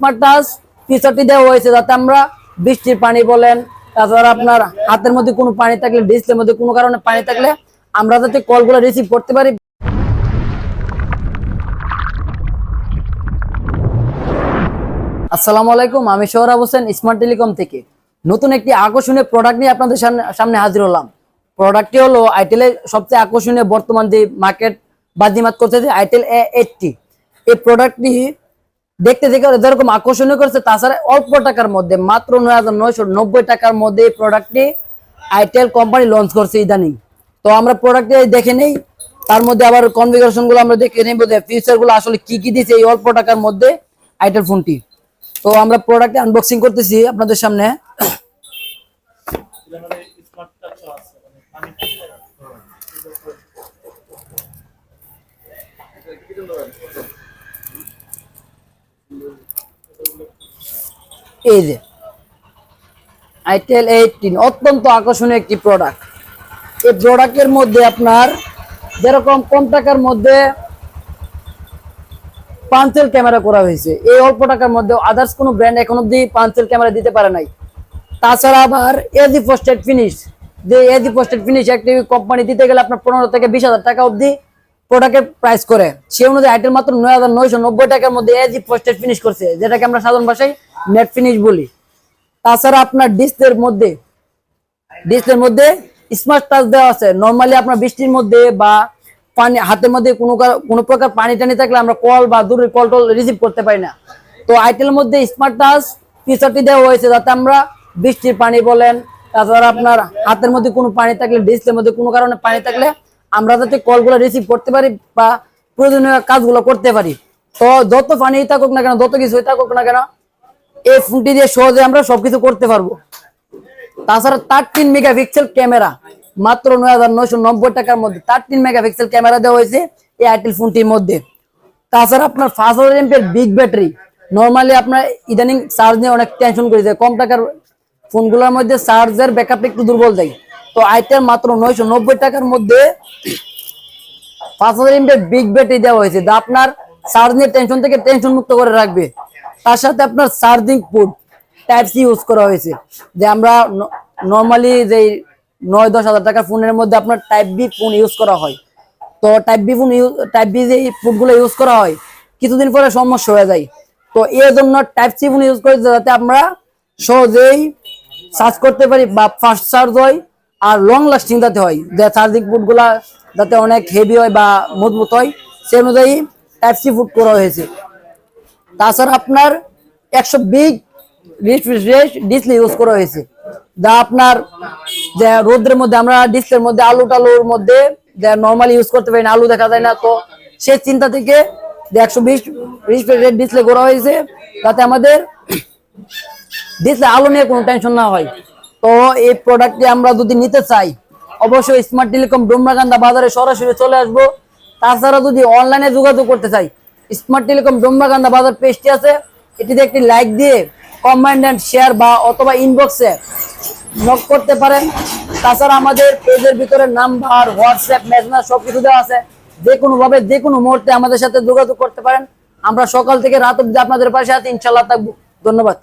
Smart ফিচারটি দেওয়া হয়েছে যাতে আমরা বৃষ্টির পানি বলেন তাছাড়া আপনার হাতের মধ্যে কোনো পানি থাকলে মধ্যে কোনো কারণে পানি থাকলে আমরা যাতে কলগুলো রিসিভ করতে পারি। আসসালামু আলাইকুম, আমি সোহরাব হোসেন স্মার্ট টেলিকম থেকে। নতুন একটি আকর্ষণীয় প্রোডাক্ট নিয়ে আপনাদের সামনে- সামনে হাজির হলাম। প্রোডাক্টটি হলো আইটেলের সবচেয়ে আকর্ষণীয় বর্তমান যে মার্কেট বাজিমাত করতেছে আইটেল এ এইটটি এই প্রোডাক্টটি দেখতে দেখে যেরকম আকর্ষণীয় করেছে, তাছাড়া অল্প টাকার মধ্যে, মাত্র নয় হাজার নয়শো নব্বই টাকার মধ্যে এই প্রোডাক্টটি আইটেল কোম্পানি লঞ্চ করছে ইদানিং। তো আমরা প্রোডাক্টটি দেখে নেই, তার মধ্যে আবার কনফিগারেশনগুলো আমরা দেখে নেই, বোধহয় ফিচারগুলো আসলে কি কি দিয়েছে এই অল্প টাকার মধ্যে আইটেল ফোনটি তো আমরা প্রোডাক্ট আনবক্সিং করতেছি আপনাদের সামনে। এই যে আইটেল এইটিন অত্যন্ত আকর্ষণীয় একটি প্রোডাক্ট এই প্রোডাক্টের মধ্যে আপনার যেরকম কম টাকার মধ্যে পাঞ্চেল ক্যামেরা করা হয়েছে, এই অল্প টাকার মধ্যে আদার্স কোনো ব্র্যান্ড এখন অব্দি পাঞ্চেল ক্যামেরা দিতে পারে নাই। তাছাড়া আবার এজি পোস্টেড ফিনিশ যে এজি পোস্টেড ফিনিশ একটি কোম্পানি দিতে গেলে আপনার পনেরো থেকে বিশ হাজার টাকা অব্দি প্রোডাক্টের প্রাইস করে। সে অনুযায়ী আইটেল মাত্র নয় হাজার নয়শো নব্বই টাকার মধ্যে এজি পোস্টেড ফিনিশ করছে, যেটাকে আমরা সাধারণ ভাষায় নেট ফিনিশ বলি। তাছাড়া আপনার ডিসপ্লের মধ্যে ডিসপ্লের মধ্যে স্মার্ট টাচ দেওয়া আছে। নর্মালি আপনার বৃষ্টির মধ্যে বা পানি, হাতের মধ্যে কোনো কোনো প্রকার পানি টানি থাকলে আমরা কল বা দূরের কল টল রিসিভ করতে পারি না। তো আইটেলের মধ্যে স্মার্ট টাচ ফিচারটি দেওয়া হয়েছে যাতে আমরা বৃষ্টির পানি বলেন, তাছাড়া আপনার হাতের মধ্যে কোনো পানি থাকলে, ডিসপ্লের মধ্যে কোনো কারণে পানি থাকলে আমরা যাতে কলগুলো রিসিভ করতে পারি বা প্রয়োজনীয় কাজগুলো করতে পারি। তো যত পানি থাকুক না কেন, যত কিছুই থাকুক না কেন এই ফোনটি দিয়ে সহজে আমরা সবকিছু করতে পারব। তাছাড়া থার্টিন মেগাপিক্সেল ক্যামেরা মাত্র নয় হাজার নয়শো নব্বই টাকার মধ্যে থার্টিন মেগাপিক্সেল ক্যামেরা দেওয়া হয়েছে এই আইটেল ফোনটির মধ্যে। তাছাড়া আপনার পাঁচ হাজার এমপের বিগ ব্যাটারি নর্মালি আপনার ইদানিং চার্জ নিয়ে অনেক টেনশন করেছে কম টাকার ফোনগুলোর মধ্যে চার্জের ব্যাকআপ একটু দুর্বল দেয়। তো আইটেল মাত্র নয়শো নব্বই টাকার মধ্যে পাঁচ হাজার এমপের বিগ ব্যাটারি দেওয়া হয়েছে। যা আপনার চার্জ নিয়ে টেনশন থেকে টেনশন মুক্ত করে রাখবে। তার সাথে আপনার charging port type C use করা হয়েছে। যে আমরা নর্মালি যে নয় দশ হাজার টাকার ফোনের মধ্যে আপনার টাইপ বি ফোন ইউজ করা হয়। তো type B phone type B যে ফোনগুলো ইউজ করা হয়, কিছুদিন পরে সমস্যা হয়ে যায়। তো এর জন্য টাইপ সি ফোন ইউজ করে যাতে আমরা সহজেই চার্জ করতে পারি বা ফাস্ট চার্জ হয় আর লং লাস্টিং যাতে হয়। যে চার্জিং পোর্টগুলা যাতে অনেক হেভি হয় বা মজবুত হয় সে অনুযায়ী টাইপ সি ফুট করা হয়েছে। তাছাড়া আপনার একশো বিগ ডিসপ্লে ইউজ করা হয়েছে। যা আপনার যে রোদ্রের মধ্যে, আমরা ডিসপ্লের মধ্যে, আলু টালুর মধ্যে যে নর্মালি ইউজ করতে পারি না, আলু দেখা যায় না। তো সেই চিন্তা থেকে যে একশো বিশ ডিসপ্লে করা হয়েছে, তাতে আমাদের ডিসপ্লে আলো নিয়ে কোনো টেনশন না হয়। তো এই প্রোডাক্টটি আমরা যদি নিতে চাই, অবশ্যই স্মার্ট টেলিকম ডোমরাকান্দা বাজারে সরাসরি চলে আসব। তাছাড়া যদি অনলাইনে যোগাযোগ করতে চাই স্মার্ট টেলিকম ডোমরাকান্দা বাজার পেজটি আছে। এটিতে একটি লাইক দিয়ে কমেন্ট অ্যান্ড শেয়ার বা অথবা ইনবক্সে নক করতে পারেন। তাছাড়া আমাদের পেজের ভিতরে নাম্বার হোয়াটসঅ্যাপ মেসেঞ্জার সবকিছু দেওয়া আছে। যে কোনোভাবে যে কোনো মুহূর্তে আমাদের সাথে যোগাযোগ করতে পারেন। আমরা সকাল থেকে রাত অব্দি আপনাদের পাশে আছি। ইনশাল্লাহ থাকব। ধন্যবাদ।